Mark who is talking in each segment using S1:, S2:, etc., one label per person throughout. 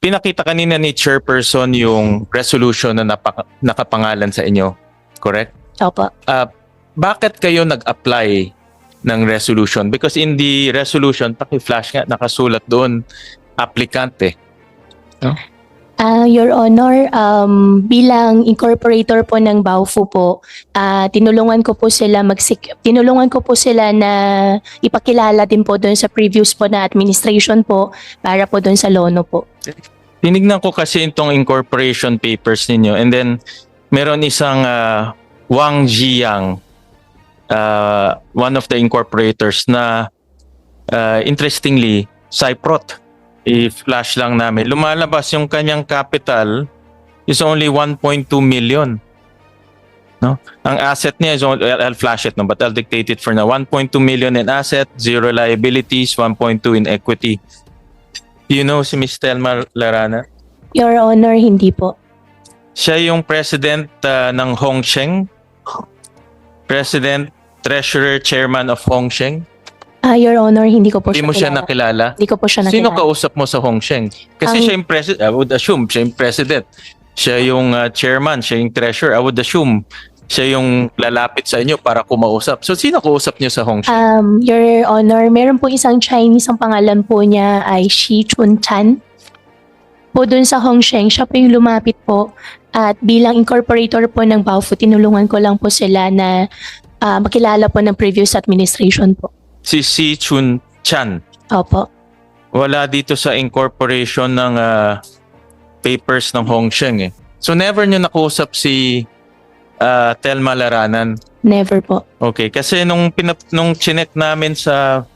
S1: pinakita kanina ni chairperson yung resolution na napaka- nakapangalan sa inyo. Correct?
S2: Opo.
S1: Ah, bakit kayo nag-apply ng resolution? Because in the resolution, paki-flash nga, nakasulat doon, applicant eh.
S2: Ah, Your Honor, um, bilang incorporator po ng Baofu po, ah, tinulungan ko po sila mag tinulungan ko po sila na ipakilala din po doon sa previous po na administration po para po doon sa lono po.
S1: Tinignan ko kasi itong incorporation papers ninyo and then meron isang ah, Wang Jiang, ah, one of the incorporators na ah, interestingly, Cyprot. I-flash lang namin. Lumalabas yung kanyang capital is only 1.2 million. No? Ang asset niya is only, I'll flash it no, but I'll dictate it for now. 1.2 million in asset, zero liabilities, 1.2 in equity. You know si Miss Telma Larana?
S2: Your Honor, hindi po.
S1: Siya yung president uh, ng Hongsheng. President, treasurer, chairman of Hongsheng.
S2: Ah, Your Honor, hindi ko po
S1: Hindi
S2: siya
S1: mo siya
S2: kilala.
S1: nakilala.
S2: Hindi ko po siya nakilala.
S1: Sino kausap mo sa Hongsheng? Kasi
S2: Ang-
S1: siya yung president. I would assume siya yung president. Siya yung uh, chairman, siya yung treasurer. I would assume siya yung lalapit sa inyo para kumausap. So sino kausap niyo sa Hongsheng?
S2: Um, Your Honor, meron po isang Chinese, ang pangalan po niya ay Shi Chun Chan. Po dun sa Hongsheng, siya po yung lumapit po. At bilang incorporator po ng Baofu, tinulungan ko lang po sila na ah, makilala po ng previous administration po.
S1: Si Si Chun Chan.
S2: Opo.
S1: Wala dito sa incorporation ng uh, papers ng Hongsheng eh. So never nyo nakausap si uh, Telma Laranan.
S2: Never po.
S1: Okay, kasi nung pinap nung chinek namin sa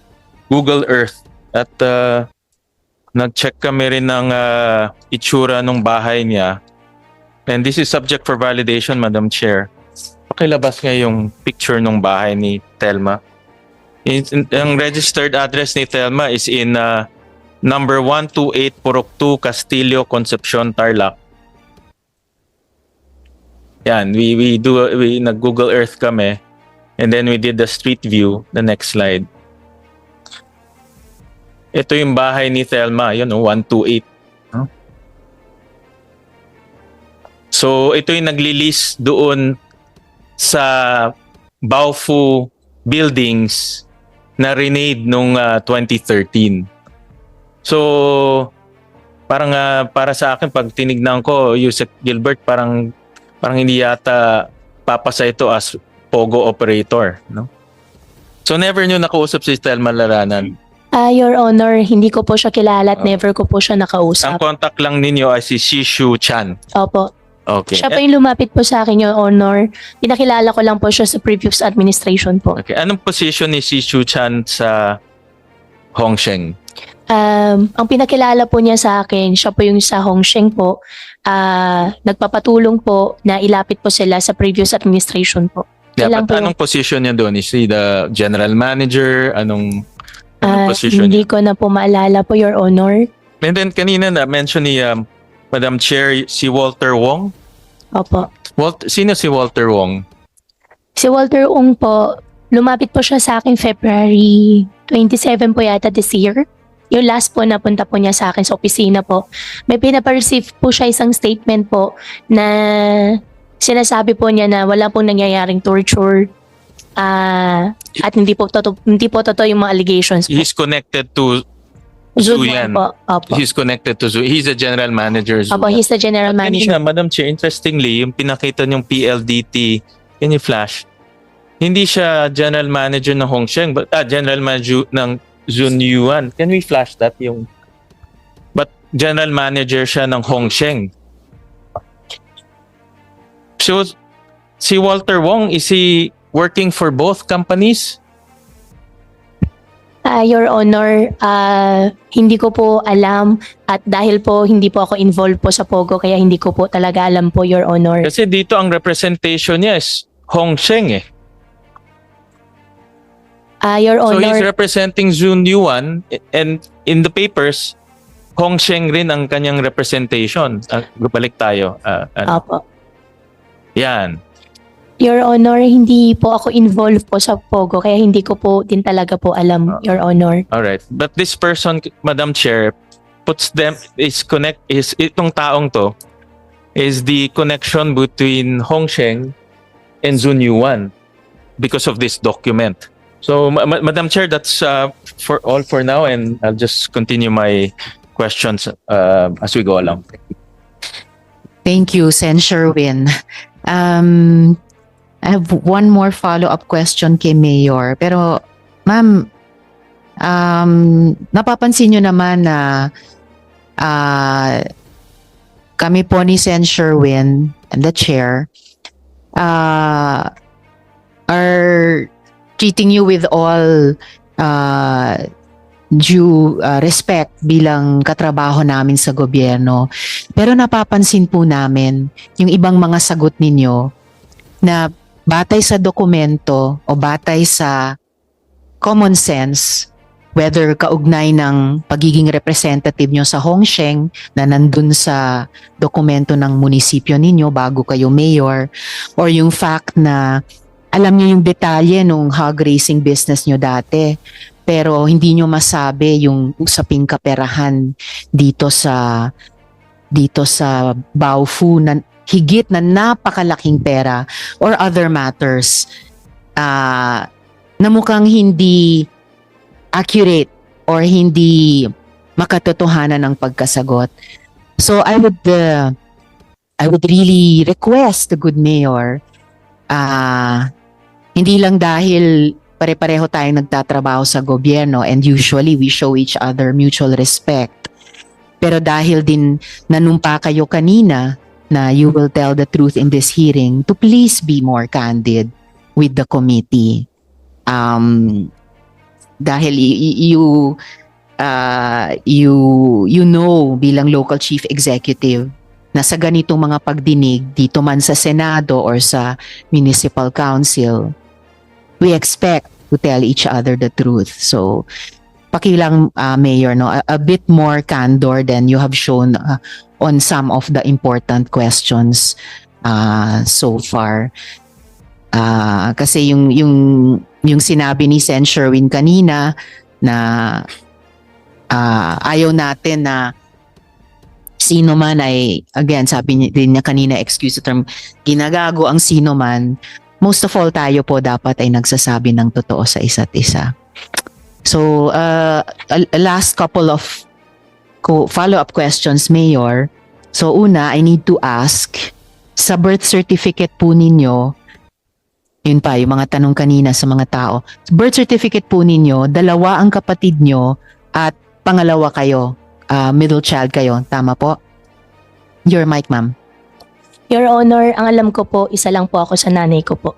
S1: Google Earth at uh, nag-check kami rin ng uh, itsura ng bahay niya. And this is subject for validation, Madam Chair. Pakilabas nga yung picture ng bahay ni Telma. In- ang registered address ni Telma is in uh, number 128 Purok 2, Castillo, Concepcion, Tarlac. Yan, we we do we nag Google Earth kami and then we did the street view, the next slide. Ito yung bahay ni Thelma, yun oh, 128. no? So ito yung nagli-lease doon sa Baofu buildings na renade nung ah, 2013. So parang ah, para sa akin pag tinignan ko Yusek Gilbert parang parang hindi yata papasa ito as pogo operator, no? So never nyo nakausap si Telma Laranan.
S2: Ah, Your Honor, hindi ko po siya kilala at
S1: Oh.
S2: never ko po siya
S1: Ang
S2: nakausap.
S1: contact lang ninyo ay si Shishu Chan.
S2: Opo.
S1: Okay.
S2: Siya po yung lumapit po sa akin, Your Honor. Pinakilala ko lang po siya sa previous administration po.
S1: Okay. Anong position ni Shishu Chan sa Hongsheng?
S2: Um, ang pinakilala po niya sa akin, siya po yung sa Hongsheng po, ah, nagpapatulong po na ilapit po sila sa previous administration po.
S1: Yeah,
S2: Kailan po?
S1: anong position niya doon? Is he the general manager? Anong, anong
S2: Ah,
S1: position
S2: hindi
S1: niya?
S2: ko na po maalala po, Your Honor.
S1: And then kanina na mention ni um, Madam Chair si Walter Wong.
S2: Opo.
S1: Walt, sino si Walter Wong?
S2: Si Walter Ung po, lumapit po siya sa akin February 27 po yata this year. Yung last po na punta po niya sa akin sa opisina po. May pinapareceive po siya isang statement po na sinasabi po niya na wala pong nangyayaring torture ah, at hindi po totoo hindi po totoo yung mga allegations po.
S1: He's connected to
S2: Zoom
S1: Zuyan.
S2: po. Opo.
S1: He's connected to Zoo. He's the general manager. Zoo.
S2: Opo, he's the general
S1: Kanina,
S2: manager.
S1: Madam Chair, interestingly, yung pinakita niyong PLDT, can you flash? Hindi siya general manager ng Hongsheng, but ah, general manager ng Zun Yuan. Can we flash that yung But general manager siya ng Hongsheng. So si Walter Wong is he working for both companies?
S2: Ah, Your Honor, ah, hindi ko po alam at dahil po hindi po ako involved po sa Pogo kaya hindi ko po talaga alam po, Your Honor.
S1: Kasi dito ang representation niya is Hongsheng eh.
S2: Ah, Your
S1: So he's
S2: Honor,
S1: representing Zun Yuan and in the papers, Hong Sheng rin ang kanyang representation. Uh, balik tayo. Ah, ano.
S2: Opo.
S1: Yan.
S2: Your Honor, hindi po ako involved po sa Pogo kaya hindi ko po din talaga po alam,
S1: Ah.
S2: Your Honor.
S1: Alright. But this person, Madam Chair, puts them is connect is itong taong to is the connection between Hongsheng and Zun Yuan because of this document. So, Ma- Ma- Madam Chair, that's uh, for all for now, and I'll just continue my questions uh, as we go along.
S3: Thank you, Sen Sherwin. Um, I have one more follow-up question kay Mayor. Pero, ma'am, um, napapansin nyo naman na ah, kami po ni Sen Sherwin and the chair uh, are treating you with all uh, due uh, respect bilang katrabaho namin sa gobyerno. Pero napapansin po namin yung ibang mga sagot ninyo na batay sa dokumento o batay sa common sense, whether kaugnay ng pagiging representative nyo sa Hongsheng na nandun sa dokumento ng munisipyo ninyo bago kayo mayor, or yung fact na alam niyo yung detalye nung hog racing business nyo dati, pero hindi nyo masabi yung usaping kaperahan dito sa dito sa Baofu na higit na napakalaking pera or other matters ah na mukhang hindi accurate or hindi makatotohanan ng pagkasagot. So I would uh, I would really request the good mayor ah hindi lang dahil pare-pareho tayong nagtatrabaho sa gobyerno and usually we show each other mutual respect. Pero dahil din nanumpa kayo kanina na you will tell the truth in this hearing to please be more candid with the committee. Um, dahil you uh, you you know bilang local chief executive na sa ganitong mga pagdinig dito man sa Senado or sa Municipal Council, we expect to tell each other the truth. So, pakilang uh, Mayor, no, a, a bit more candor than you have shown uh, on some of the important questions uh, so far. Ah, kasi yung yung yung sinabi ni Sen Sherwin kanina na ah, ayaw natin na sino man ay again sabi din niya kanina excuse the term ginagago ang sino man most of all tayo po dapat ay nagsasabi ng totoo sa isa't isa. So, uh, a, a last couple of follow-up questions, Mayor. So, una, I need to ask, sa birth certificate po ninyo, yun pa, yung mga tanong kanina sa mga tao, birth certificate po ninyo, dalawa ang kapatid nyo at pangalawa kayo, ah, middle child kayo, tama po? Your mic, ma'am.
S2: Your Honor, ang alam ko po, isa lang po ako sa nanay ko po.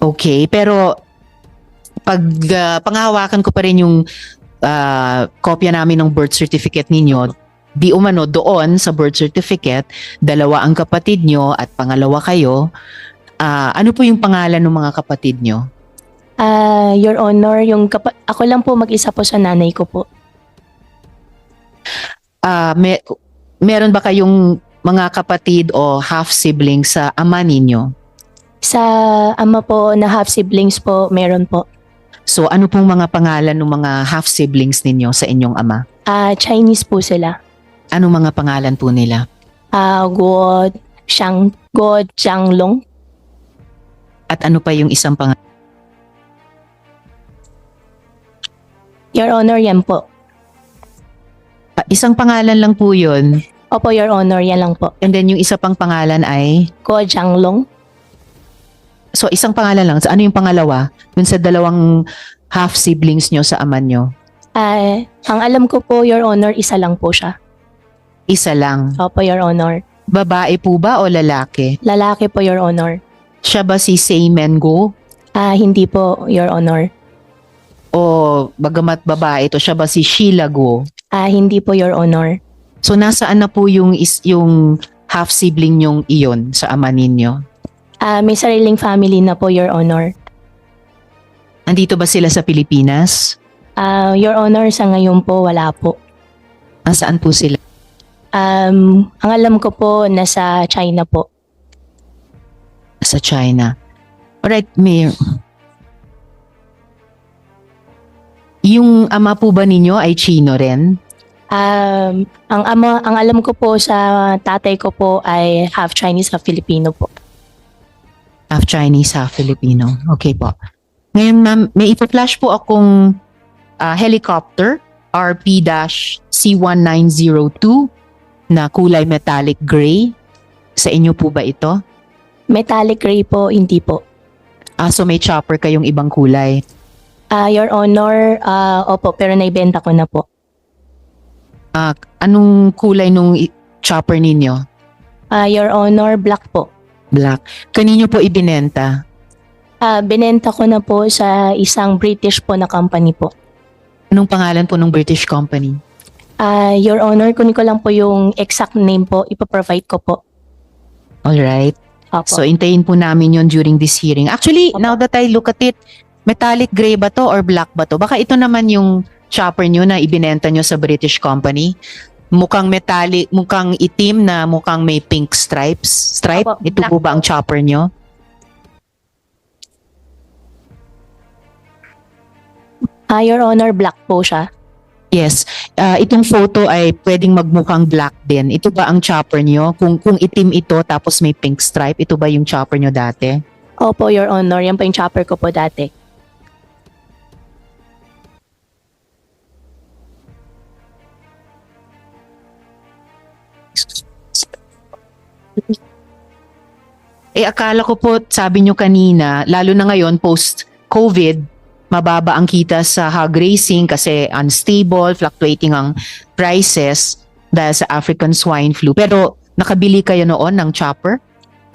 S3: Okay, pero pag ah, panghahawakan ko pa rin yung ah, kopya namin ng birth certificate ninyo, di umano doon sa birth certificate, dalawa ang kapatid nyo at pangalawa kayo. Ah, ano po yung pangalan ng mga kapatid nyo?
S2: Ah, Your Honor, yung kapa- ako lang po mag-isa po sa nanay ko po.
S3: Ah, me- meron ba kayong mga kapatid o half siblings sa ama ninyo?
S2: Sa ama po na half siblings po, meron po.
S3: So ano pong mga pangalan ng mga half siblings ninyo sa inyong ama?
S2: Ah, Chinese po sila.
S3: Anong mga pangalan po nila?
S2: Ah, God, Shang, God, Changlong.
S3: At ano pa yung isang pangalan?
S2: Your Honor, yan po.
S3: Ah, isang pangalan lang po yun.
S2: Opo, Your Honor, yan lang po.
S3: And then yung isa pang pangalan ay,
S2: God, Changlong.
S3: So isang pangalan lang. So ano yung pangalawa? Dun sa dalawang half siblings nyo sa ama nyo.
S2: Ah, ang alam ko po, Your Honor, isa lang po siya.
S3: Isa lang.
S2: Opo, Your Honor.
S3: Babae po ba o lalaki?
S2: Lalaki po, Your Honor.
S3: Siya ba si Seymen Go?
S2: Ah, hindi po, Your Honor.
S3: O bagamat babae ito, siya ba si Sheila Go?
S2: Ah, hindi po, Your Honor.
S3: So nasaan na po yung, is, yung half sibling nyong iyon sa ama ninyo?
S2: Ah, may sariling family na po, Your Honor.
S3: Andito ba sila sa Pilipinas?
S2: Ah, Your Honor, sa ngayon po, wala po.
S3: Nasaan po sila?
S2: Um, ang alam ko po, nasa China po.
S3: Sa China. Alright, Mayor. Yung ama po ba ninyo ay Chino rin?
S2: Um, ang, ama, ang alam ko po sa tatay ko po ay half Chinese, half Filipino po.
S3: Half Chinese, half Filipino. Okay po. Ngayon, ma'am, may ipa-flash po akong ah, helicopter RP-C1902 na kulay metallic gray. Sa inyo po ba ito?
S2: Metallic gray po, hindi po.
S3: Ah, so may chopper kayong ibang kulay.
S2: Ah, Your Honor, ah, opo, pero naibenta ko na po.
S3: Ah, anong kulay nung i- chopper ninyo?
S2: Ah, Your Honor, black po.
S3: Black. Kanino po ibinenta?
S2: Ah, binenta ko na po sa isang British po na company po.
S3: Anong pangalan po ng British company?
S2: Ah, Your Honor, kunin ko lang po yung exact name po, ipoprovide ko po.
S3: Alright.
S2: Opo.
S3: So, intayin po namin yon during this hearing. Actually,
S2: Opo.
S3: now that I look at it, metallic gray ba to or black ba to? Baka ito naman yung chopper nyo na ibinenta nyo sa British company. Mukhang metallic, mukhang itim na mukhang may pink stripes. Stripe?
S2: Opo,
S3: ito
S2: black
S3: po ba ang chopper nyo?
S2: Ah, Your Honor, black po siya.
S3: Yes. Ah, itong photo ay pwedeng magmukhang black din. Ito ba ang chopper nyo? Kung, kung itim ito tapos may pink stripe, ito ba yung chopper nyo dati?
S2: Opo, Your Honor, yan po yung chopper ko po dati.
S3: Eh akala ko po, sabi nyo kanina, lalo na ngayon post-COVID, mababa ang kita sa hog racing kasi unstable, fluctuating ang prices dahil sa African swine flu. Pero nakabili kayo noon ng chopper?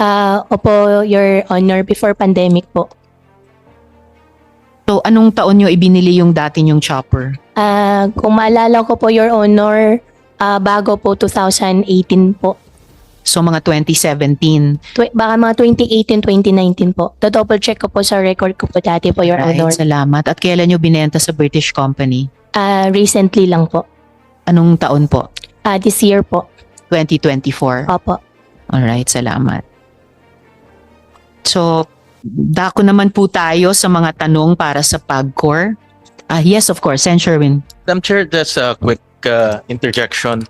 S2: Ah, opo, Your Honor, before pandemic po.
S3: So anong taon nyo ibinili yung dati yung chopper?
S2: Ah, kung maalala ko po, Your Honor, ah, bago po 2018 po.
S3: So mga 2017.
S2: Tw- baka mga 2018, 2019 po. To-double check ko po sa record ko po dati po, Your
S3: Right,
S2: Honor.
S3: salamat. At kailan nyo binenta sa British company?
S2: Ah, recently lang po.
S3: Anong taon po?
S2: Ah, this year po.
S3: 2024.
S2: Opo.
S3: Alright, salamat. So, dako naman po tayo sa mga tanong para sa PAGCOR. Ah, yes, of course, Sen. Sherwin.
S1: Madam Chair, just a quick uh, interjection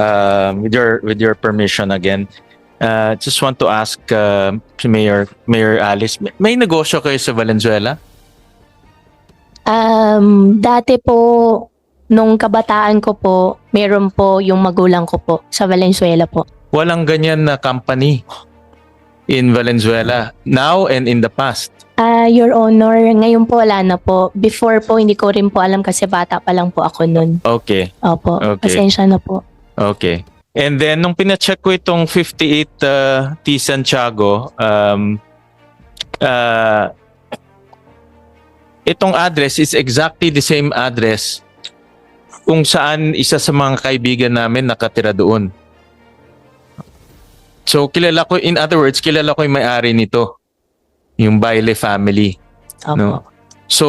S1: uh, with your with your permission again. Uh, just want to ask uh, si Mayor Mayor Alice, may, may negosyo kayo sa Valenzuela?
S2: Um, dati po, nung kabataan ko po, meron po yung magulang ko po sa Valenzuela po.
S1: Walang ganyan na company in Valenzuela now and in the past.
S2: Ah, Your Honor, ngayon po wala na po. Before po, hindi ko rin po alam kasi bata pa lang po ako nun.
S1: Okay,
S2: Opo,
S1: Okay.
S2: pasensya na po.
S1: Okay. And then nung pina-check ko itong 58 uh, T Santiago, um, uh, itong address is exactly the same address kung saan isa sa mga kaibigan namin nakatira doon. So kilala ko, in other words, kilala ko yung may-ari nito. Yung Baile family.
S2: Opo.
S1: No. So,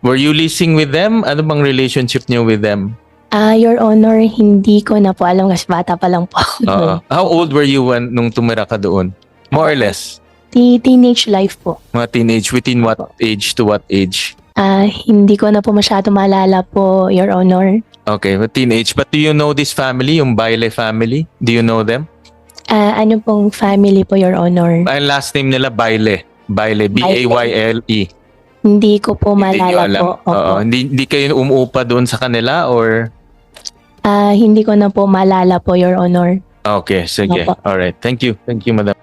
S1: were you leasing with them? Ano bang relationship niyo with them?
S2: Ah, Your Honor, hindi ko na po alam kasi bata pa lang po ako nun.
S1: Oo. How old were you when nung tumira ka doon? More or less.
S2: Ti- teenage life po.
S1: Mga teenage, within what age to what age?
S2: Ah, hindi ko na po masyado maalala po, Your Honor.
S1: Okay, but teenage. But do you know this family, yung Baile family? Do you know them?
S2: Ah, ano pong family po, Your Honor?
S1: Ang last name nila, Baile. Baile, B-A-Y-L-E.
S2: Hindi ko po
S1: Hindi nyo
S2: maalala
S1: alam.
S2: po. Opo.
S1: Oo. Hindi, hindi kayo umuupa doon sa kanila or?
S2: Ah, hindi ko na po maalala po, Your Honor.
S1: Okay, sige.
S2: Opo.
S1: Alright. Thank you. Thank you, Madam